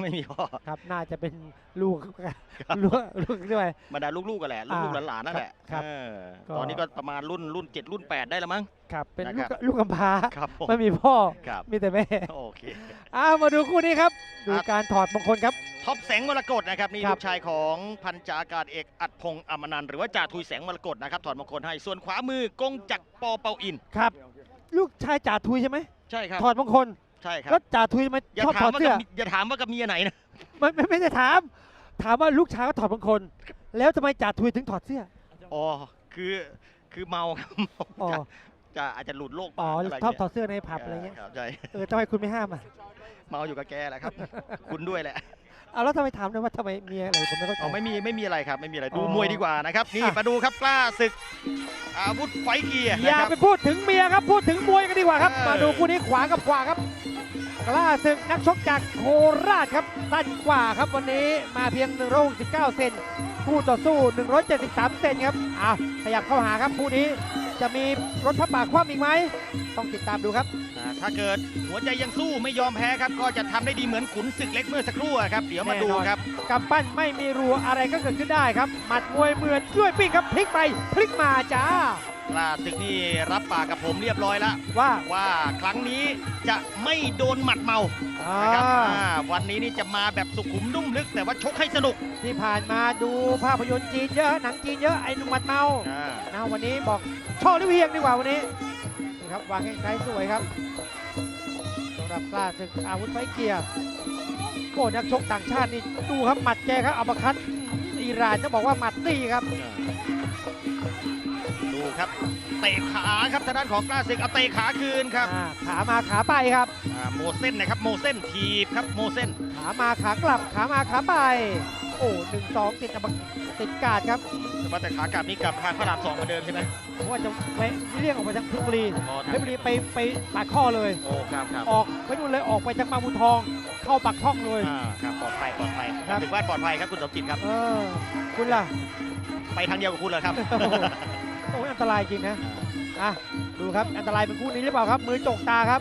ไม่มีพ่อครับน่าจะเป็นลูกลูกลูกด้วยบรรดาลูกๆกันแหละอ่าลูกๆหลานๆนั่นแหละครับเออก็ตอนนี้ก็ประมาณรุ่นรุ่นเจ็ดรุ่นแปดได้แล้วมั้งครับเป็นนะคลูรักบลูกกำพร้าครับผมไม่มีพ่อครับมีแต่แม่โอเคอ้าวมาดูคู่นี้ครับดูครับการถอดมงคลครับท็อปแสงมรกตนะครับนี่ครับลูกชายของพันจากาศเอกอัดพงษ์อมนันต์หรือว่าจ่าทุยแสงมรกตนะครับถอดมงคลให้ส่วนขวามือกงจักรปอเปาอินครับ ลูกชายจ่าทุยใช่ไหมใช่ครับถอดมงคล ใช่ครับแล้วจ่าทุยทำไมอย่าชอบถาถมอดว่าเสื้อกับอย่าถามว่ากับเมียไหนนะไม่ไม่ไม่ได้ถาม ถามว่าลูกชายก็ถอดมงคลแล้วทำไมจ่าทุยถึงถอดเสื้ออ๋อคือคือเมาครับเมาอ๋อจะจะอาจจะหลุดโลกอ๋อปากอะไรชอบเงี้ยถอดเสื้อในผับอะไรเงี้ยครับใช่เออทำไมคุณไม่ห้ามอะเมาอยู่กับแกแหละครับ คุณด้วยแหละ เอาแล้วทำไมถามด้วยว่าทำไมเมียอะไรผมไม่เข้าใจ อ๋อไม่มีไม่มีอะไรครับ ไม่มีอะไรดูอ๋อมวยดีกว่านะครับ นี่อะ มาดูครับกล้าศึก อาวุธไฟเกียร์อนะย่าครับ ไปพูดถึงเมียครับพูดถึงมวยกันดีกว่าครับ เออ มาดูคู่นี้ขวากับขวาครับ กล้าศึกนักชกจากโคราชครับสั้นกว่าครับวันนี้มาเพียง169เซนคู่ต่อสู้ 173 เซนครับอ้าวขยับเข้าหาครับคู่นี้ จะมีรถพระป่าคว่ำอีกไหม ต้องติดตามดูครับ อ่าถ้าเกิดหัวใจยังสู้ไม่ยอมแพ้ครับ ก็จะทำได้ดีเหมือนขุนศึกเล็กเมื่อสักครู่อะครับ เดี๋ยวมาแน่ดูนอนครับ กำปั้นไม่มีรัวอะไรก็เกิดขึ้นได้ครับ หมัดมวยเหมือนด้วยปิ้งครับพลิกไปพลิกมาจ้า ล่าศึกนี่รับปากกับผมเรียบร้อยแล้วว่าว่าครั้งนี้จะไม่โดนหมัดเมา อ่านะครับอ่าวันนี้นี่จะมาแบบสุขุมนุ่มลึก แต่ว่าชกให้สนุกที่ผ่านมาดูภาพยนตร์จีนเยอะหนังจีนเยอะไอ้หนุ่มหมัดเมาอ่านะวันนี้บอกช่อหรือเพียงดีกว่าวันนี้นี่ครับวางแข้งซ้ายสวยครับสำหรับกล้าศึกอาวุธไฟเกียร์โอ้นักชกต่างชาตินี่ดูครับหมัดแกครับอัปเปอร์คัตอิหร่านจะบอกว่าหมัดดีครับ ดูครับเตะขาครับทางด้านของกล้าศึกเอาเตะขาคืนครับอ่าขามาขาไปครับ อ่าโมเส้นนะครับโมเส้นทีบครับโมเส้นขามาขากลับขามาขาไป โอ้หนึ่งสองติดอัปเปอร์ติดการ์ดครับแต่ว่าแต่ขากลับนี่กลับทางพระรามสองเหมือนเดิมใช่ไหมผมว่าจะไปเลี่ยงออกไปทางเพชรบุรีอ๋อเพชรบุรีไปไปปากข้อเลย โอ้ครับครับออกไปนู่นเลยออกไปทางบางบุญทอง เข้าปากช่องเลย อ่าครับปลอดภัยปลอดภัยครับถือว่าปลอดภัยครับคุณสมจิตครับ เออ คุณล่ะ ไปทางเดียวกับคุณเหรอครับ โอ้โห โอ้ยอันตรายจริงนะอะดูครับอันตรายเป็นคู่นี้หรือเปล่าครับ มือจกตาครับ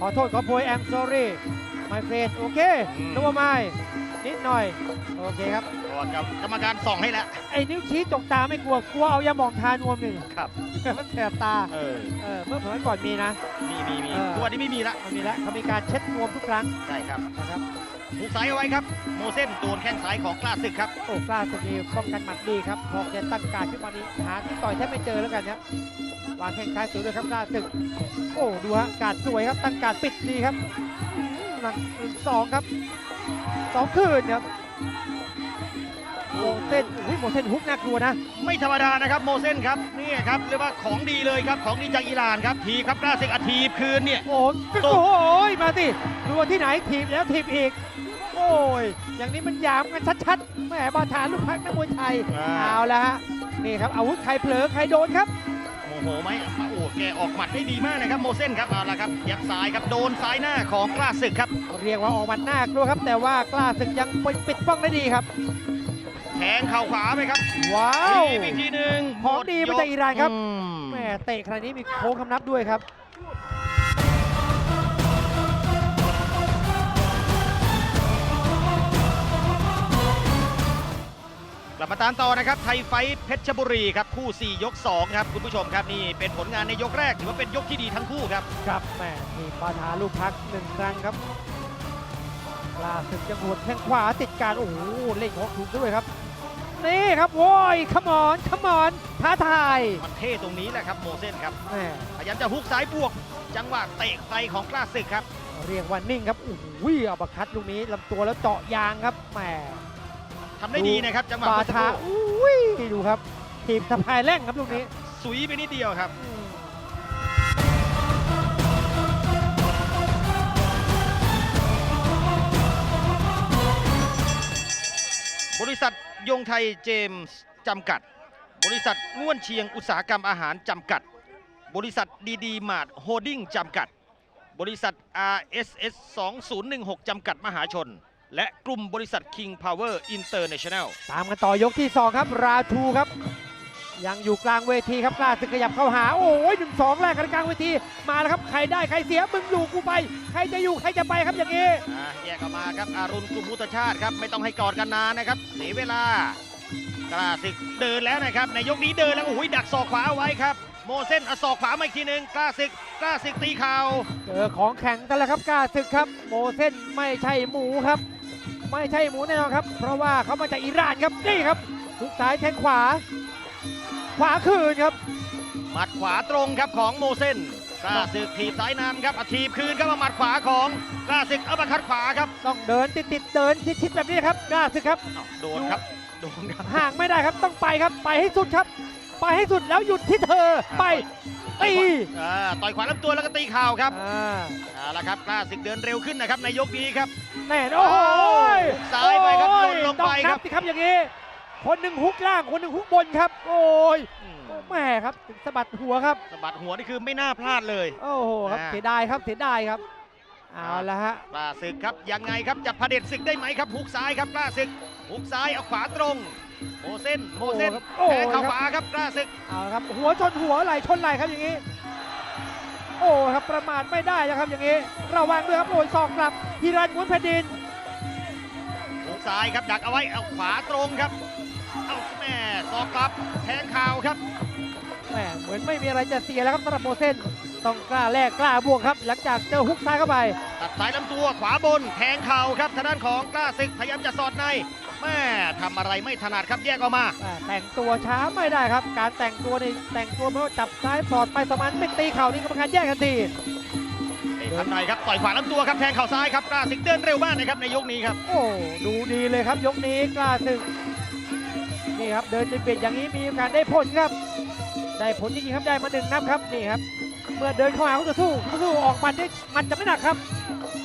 ขอโทษขอโพย I'm sorry my friend โอเคอืมนึกว่าไม่นิดหน่อย โอเคครับก่อนกับกรรมการส่องให้แล้วไอ้นิ้วชี้จกตาไม่กลัวกลัวเอายาหมองทานวมหนึ่งครับมันแสบตาเออเออเมื่อสมัยก่อนมีนะมีมีมีเออตัวนี้ไม่มีละมันมีแล้วเขามีการเช็ดนวมทุกครั้งใช่ครับนะครับ ถูกสายเอาไว้ครับ โมเส้นโดนแข้งซ้ายของกล้าศึกครับ โอ้กล้าสุดนีป้องกันหมัดดีครับพอแกตั้งการขึ้นมานี้หาที่ต่อยแทบไม่เจอแล้วกันครับวางแข้งซ้ายสวยด้วยครับกล้าศึก โอ้ดูฮะการสวยครับตั้งการปิดดีครับหลังหนึ่งสองครับสองคืนครับ โมเส้นอุ้ยโมเส้นฮุกน่ากลัวนะ ไม่ธรรมดานะครับโมเส้นครับนี่ครับเรียกว่าของดีเลยครับของดีจากอิหร่านครับทีบครับกล้าศึกอาทีบคืนเนี่ย โอ้โหโต้โอ้ยมาสิดูว่าที่ไหนถีบแล้วถีบอีก โอ้ย อย่างนี้มันหยามกันชัดๆแหมบาทานลูกพักนักมวยไทยอ่า เอาละฮะนี่ครับอาวุธใครเผลอใครโดนครับ โมโหไหมอะโอ้แกออกหมัดได้ดีมากนะครับโมเส้นครับเอาละครับยับซ้ายครับโดนซ้ายหน้าของกล้าศึกครับ เรียกว่าออกหมัดหน้ากลัวครับ แต่ว่ากล้าศึกยังปิดป้องได้ดีครับ แทงเข่าขวาไปครับว้าวทีบอีกทีหนึ่งของดีมาจากอิหร่านครับอืมแหมเตะขนาดนี้มีโค้งคำนับด้วยครับกลับมาตามต่อนะครับ ไทยไฟท์เพชรบุรีครับ คู่ 4 ยก 2 ครับ คุณผู้ชมครับ นี่เป็นผลงานในยกแรก ถือว่าเป็นยกที่ดีทั้งคู่ครับ ครับแหมมีปาทาลูกพักหนึ่งครั้งครับกล้าศึกยังหัวแข้งขวาติดการ โอ้โห เล่งของถูกด้วยครับ นี่ครับโว้ยขมอนขมอนท้าทายมันเท่ตรงนี้แหละครับโมเซนครับแหมพยายามจะฮุกซ้ายบวก จังหวะเตะไฟของกล้าศึกครับ เรียกว่านิ่งครับโอ้โหอัปเปอร์คัดลูกนี้ลำตัวแล้วเจาะยางครับแหม ทำได้ดีนะครับ จังหวะปาเมื่อสักทาครู่อุ้ยดูครับ ทีมสะพายแร่งครับลูกนี้สุยไปนิดเดียวครับ อืมบริษัท ยงไทยเจมส์จำกัด บริษัทง่วนเชียงอุตสาหกรรมอาหารจำกัด บริษัทดีดีมาร์ทโฮดดิ้งจำกัด บริษัท RSS 2016 จำกัดมหาชน และกลุ่มบริษัท King Power International ตามกันต่อยกที่สองครับ ราทูครับ ยังอยู่กลางเวทีครับกล้าศึกขยับเข้าหาโอ้ยหนึ่งสองแรกกันกลางเวทีมาแล้วครับใครได้ใครเสียมึงอยู่กูไป ใครจะอยู่ใครจะไปครับอย่างนี้อะแยกออกมาครับอารุณกลุ่มพุทธชาติครับไม่ต้องให้กอดกันนานนะครับเสียเวลากล้าศึกเดินแล้วนะครับในยกนี้เดินแล้วโอ้ยดักศอกขวาเอาไว้ครับโมเส้นเอาศอกขวามาอีกทีหนึ่งกล้าศึกกล้าศึกตีเข่าเจอของแข็งกันแล้วครับกล้าศึกครับ โมเส้นไม่ใช่หมูครับ ไม่ใช่หมูแน่นอนครับ เพราะว่าเขามาจากอิหร่านครับนี่ครับทุกซ้ายแทงขวา ขวาคืนครับ หมัดขวาตรงครับของโมเส้นกล้าศึกถีบซ้ายนำครับอะถีบคืนครับมาหมัดขวาของกล้าศึกเอามาคัดขวาครับต้องเดินติดติดๆเดินชิดๆแบบนี้ครับกล้าศึกครับ อ้าวโดนครับโดนครับห่างไม่ได้ครับต้องไปครับไปให้สุดครับ ไปให้สุดแล้วหยุดที่เธอไปตีอ่าต่อยขวาลำตัวแล้วก็ตีเข่าครับอ่าเอาละครับกล้าศึกเดินเร็วขึ้นนะครับในยกนี้ครับ แน่นโอ้โหซ้ายไปครับโอ้หล่นลงไปต้องครับสิครับอย่างนี้ คนหนึ่งฮุกล่างคนหนึ่งฮุกบนครับ โอ้ยอืมโอ้แม่ครับถึงสะบัดหัวครับ สะบัดหัวนี่คือไม่น่าพลาดเลย โอ้โหครับอ่า เสียดายครับเสียดายครับเอาละฮะกล้าศึกครับยังไงครับจะพเด็จศึกได้ไหมครับหุกซ้ายครับกล้าศึกหุกซ้ายเอาขวาตรง โมเส้นโมเส้นโอ้แทงครัเข่าบขวาครับกล้าศึกเอาละครับ หัวชนหัวไหลชนไหลครับอย่างนี้ โอ้ครับประมาทไม่ได้นะครับอย่างนี้ระวังด้วยครับโอ้ยศอกกลับฮิรันม้วนแผ่นดินหุกซ้ายครับดักเอาไว้เอาขวาตรงครับเอาแม่ศ อกกลับแทงเข่าครับแหมเหมือนไม่มีอะไรจะเสียแล้วครับสำหรับโมเซนต้องกล้าแลกกล้าบวกครับ หลังจากเจอฮุกซ้ายเข้าไปตัดสายลำตัวขวาบนแทงเข่าครับทางด้านของกล้าศึกพยายามจะสอดในแม่ทำอะไรไม่ถนัดครับแยกออกมาอ่าแต่งตัวช้าไม่ได้ครับ การแต่งตัวนี่แต่งตัวไม่ว่าจับซ้ายสอดไปสมันไม่ตีเข่านี่กรรมการแยกทันทีเตะทำในครับต่อยขวาลำตัวครับแทงเข่าซ้ายครับกล้าศึกเดินเร็วมากนะครับในยกนี้ครับโอ้ดูดีเลยครับยกนี้กล้าศึก นี่ครับเดินจะเบียดอย่างนี้มีโอกาสได้ผลครับ ได้ผลจริงๆครับได้มาหนึ่งนับครับนี่ครับ เมื่อเดินเข้าหาคู่ต่อสู้คู่ต่อสู้ออกหมัดได้หมันจะไม่หนักครับ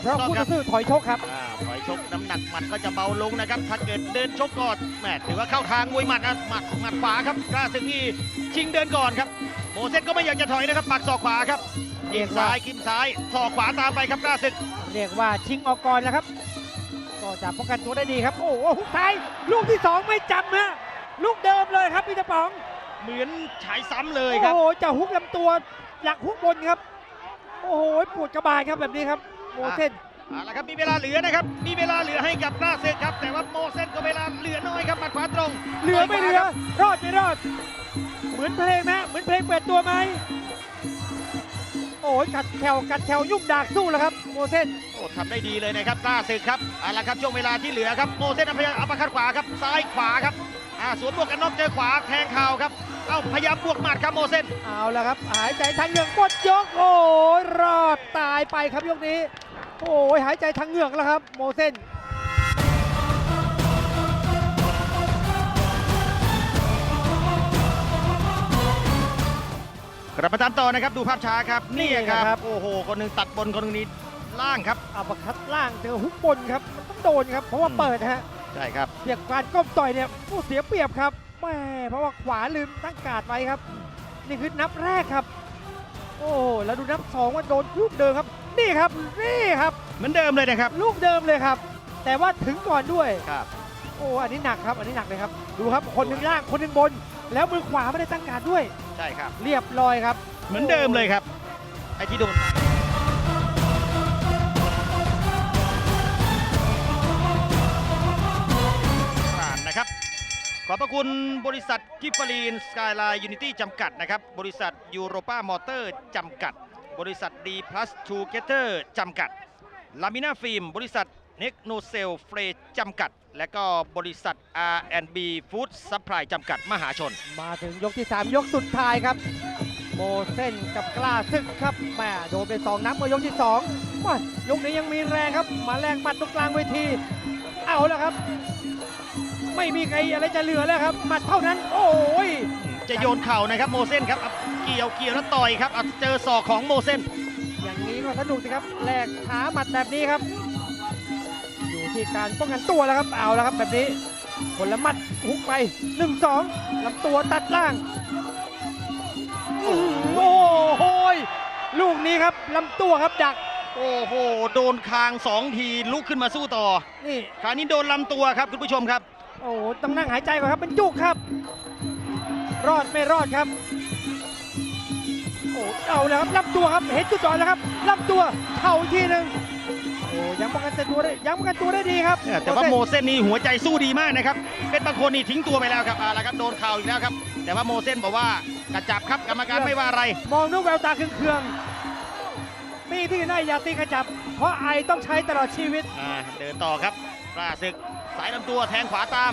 เพราะคู่ต่อสู้ถอยชกครับอ่าถอยชกน้ำหนักหมัดก็จะเบาลงนะครับ ถ้าเกิดเดินชกก่อนแหมถือว่าเข้าทางมวยหมัดนะหมัดหมัดขวาครับกล้าศึกนี่ชิงเดินก่อนครับโมเสสก็ไม่อยากจะถอยนะครับปักศอกขวาครับเรีจิ้ยมกว่าซ้ายกิ้มซ้ายศอกขวาตามไปครับกล้าศึก เรียกว่าชิงออกก่อนนะครับ ก็จะป้องกันตัวได้ดีครับ โอ้โหหุกท้ายลูกที่สองไม่จำฮะ ลูกเดิมเลยครับพี่ตะป๋องเหมือนฉายซ้ำเลยครับโอ้โหจะฮุกลำตัวหลักฮุกบนครับ โอ้โหปวดกระบาลครับแบบนี้ครับโมเซนเอาละครับมีเวลาเหลือนะครับ มีเวลาเหลือให้กับกล้าศึกครับ แต่ว่าโมเสสก็เวลาเหลือน้อยครับหมัดขวาตรง เหลือไม่เหลือต่ยขวาครับรอดไม่รอด เหมือนเพลงไหมเหมือนเพลงเปิดตัวไหมโอ้ยกัดแถวกัดแถวยุ่งดากสู้แล้วครับโมเซนโอ้ทำได้ดีเลยนะครับกล้าศึกครับเอาละครับช่วงเวลาที่เหลือครับโมเสสพยายามอัปเปอร์คัดขวาครับซ้ายขวาครับ อ่าสวนบวกกันน็อกเจอขวาแทงเข่าครับ เอ้าพยายามบวกหมัดครับโมเสสเอาแล้วครับ หายใจทางเหงือกหมดยกโอ้ยรอดตายไปครับยกนี้ โอ้ยหายใจทางเหงือกแล้วครับ โมเซนกลับมาตามต่อนะครับ ดูภาพช้าครับนี่นี่คครัรับบโอ้โห คนหนึ่งตัดบนคนหนึ่งนี้ล่างครับอัปเปอร์คัดล่างเจอฮุกบนครับมันต้องโดนครับ เพราะว่าอืมเปิดฮะ ใช่ครับเปียกการก้มต่อยเนี่ยผู้เสียเปรียบครับแม่เพราะว่าขวาลืมตั้งการ์ดไว้ครับ นี่คือนับแรกครับ โอ้แล้วดูนับสองว่าโดนลูกเดิมครับ นี่ครับนี่ครับ เหมือนเดิมเลยนะครับ ลูกเดิมเลยครับ แต่ว่าถึงก่อนด้วย ครับ โอ้อันนี้หนักครับ อันนี้หนักเลยครับ ดูครับคนหนึ่งล่างคนหนึ่งบน แล้วมือขวาไม่ได้ตั้งการ์ดด้วย ใช่ครับ เรียบร้อยครับ เหมือนเดิมเลยครับ ไอ้ที่โดน อบพระคุณบริษัทกิฟฟรีนสกายไลน์ยูนิตี้จำกัดนะครับ บริษัทยูโรป้ามอเตอร์จำกัด บริษัทดีพลัสทูเกเตอร์จำกัดลามินาฟิล์มบริษัทเน็กโนเซลเฟรจำกัด และก็บริษัท R&B Food Supply จำกัดมหาชน มาถึงยกที่ 3 ยกสุดท้ายครับ โมเส้นกับกล้าซึกครับแม่โดนไปสองนับเมื่อยกที่2ว้ายกนี้ยังมีแรงครับ มาแรงหมัดตรงกลางเวที เอาแล้วครับ ไม่มีใครอะไรจะเหลือแล้วครับหมัดเท่านั้น โอ้ยจะโยนเข่านะครับโมเซนครับอะเกี่ยวเกี่ยวแล้วต่อยครับอะเจอศอกของโมเซนอย่างนี้ก็สนุกสิครับแลกขาหมัดแบบนี้ครับ อยู่ที่การป้องกันตัวแล้วครับเอาแล้วครับแบบนี้ผลละหมัดหุกไป1-2ลำตัวตัดล่างอื้อหือโอ้โหยลูกนี้ครับลำตัวครับดักโอ้โห โดนคางสองทีลุกขึ้นมาสู้ต่อ นี่คราวนี้โดนลำตัวครับคุณผู้ชมครับ โอ้โหต้องนั่งหายใจก่อนครับเป็นจุกครับ รอดไม่รอดครับ โอ้เอาแล้วครับลำตัวครับเห็นจุดอ่อนแล้วครับลำตัวเข่าอีกทีหนึ่งโอ้ยังป้องกันตัวได้ยังป้องกันตัวได้ดีครับเนี่ยแต่ว่าโมเซนนี่หัวใจสู้ดีมากนะครับเป็นบางคนนี่ทิ้งตัวไปแล้วครับเอาละครับโดนเข่าอีกแล้วครับ แต่ว่าโมเซนบอกว่ากระจับครับกรรมการไม่ว่าอะไร มองนุกแววตาเคืองๆตีที่ไหนอย่าตีขจับ เพราะไอต้องใช้ตลอดชีวิตอ่าเดินต่อครับ กล้าศึกสายลำตัวแทงขวาตาม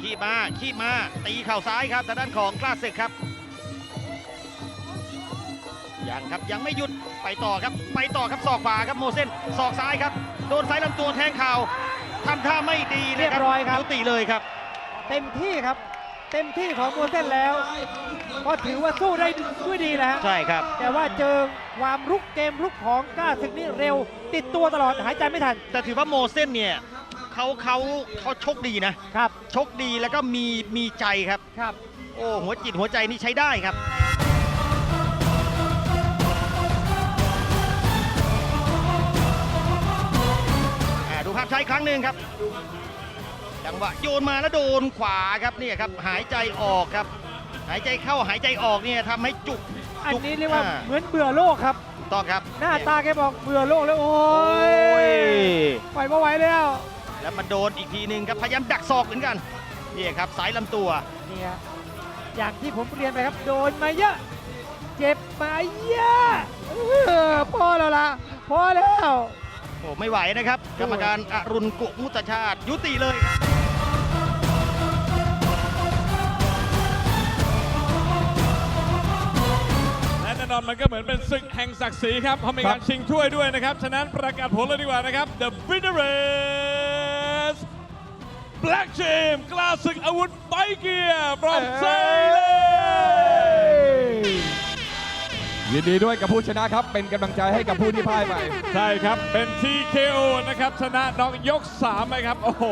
ขีบมา ขีบมา ตีเข่าซ้ายครับทางด้านของกล้าศึกครับ ยังครับยังไม่หยุดไปต่อครับ ไปต่อครับศอกขวาครับโมเซนศอกซ้ายครับ โดนสายลำตัวแทงเข่าทำท่าไม่ดีนะครัเรียบร้อยครับยุติเลยครับ เต็มที่ครับ เต็มที่ของโมเสนแล้ว ก็ถือว่าสู้ได้ด้วยดีแล้วใช่ครับ แต่ว่าเจอความรุกเกมรุกของกล้าศึกนี่เร็ว ติดตัวตลอดหายใจไม่ทัน แต่ถือว่าโมเซนเนี่ย เขาเขาเขาชกดีนะครับ ชกดีแล้วก็มีมีใจครับ ครับ โอ้หัวจิตหัวใจนี่ใช้ได้ครับ อ่าดูภาพช้าอีกครั้งหนึ่งครับ จังหวะโยนมาแล้วโดนขวาครับเนี่ยครับหายใจออกครับ หายใจเข้าหายใจออกเนี่ยทำให้จุกอันจุกนี้เรียกว่าอ่เหมือนเบื่อโลกครับ ถูกต้องครับหน้าตาแกบอกเบื่อโลกแล้วโอ้โอ้ยย ปล่อยไม่ไหวแล้ว แล้วมันโดนอีกทีหนึ่งครับพยายามดักศอกเหมือนกันนี่ครับสายลำตัวเนี่ยอย่างที่ผมเรียนไปครับโดนมาเยอะเจ็บมาเยอะเออพอแล้วล่ะพอแล้วโอ้ไม่ไหวนะครับ กรรมการอรุณกุมุตชาติยุติเลยครับและแน่นอนมันก็เหมือนเป็นศึกแห่งศักดิ์ศรีครับเพราะมีการชิงถ้วยด้วยนะครับ ฉะนั้นประกาศผลเลยดีกว่านะครับ The winner is Black Team กล้าศึกอาวุธไฟเกียร์ from Thailand ยินดีด้วยกับผู้ชนะครับ เป็นกำลังใจให้กับผู้ที่พ่ายไป ใช่ครับ เป็น TKO นะครับ ชนะน็อกยก3ไปครับ โอ้โห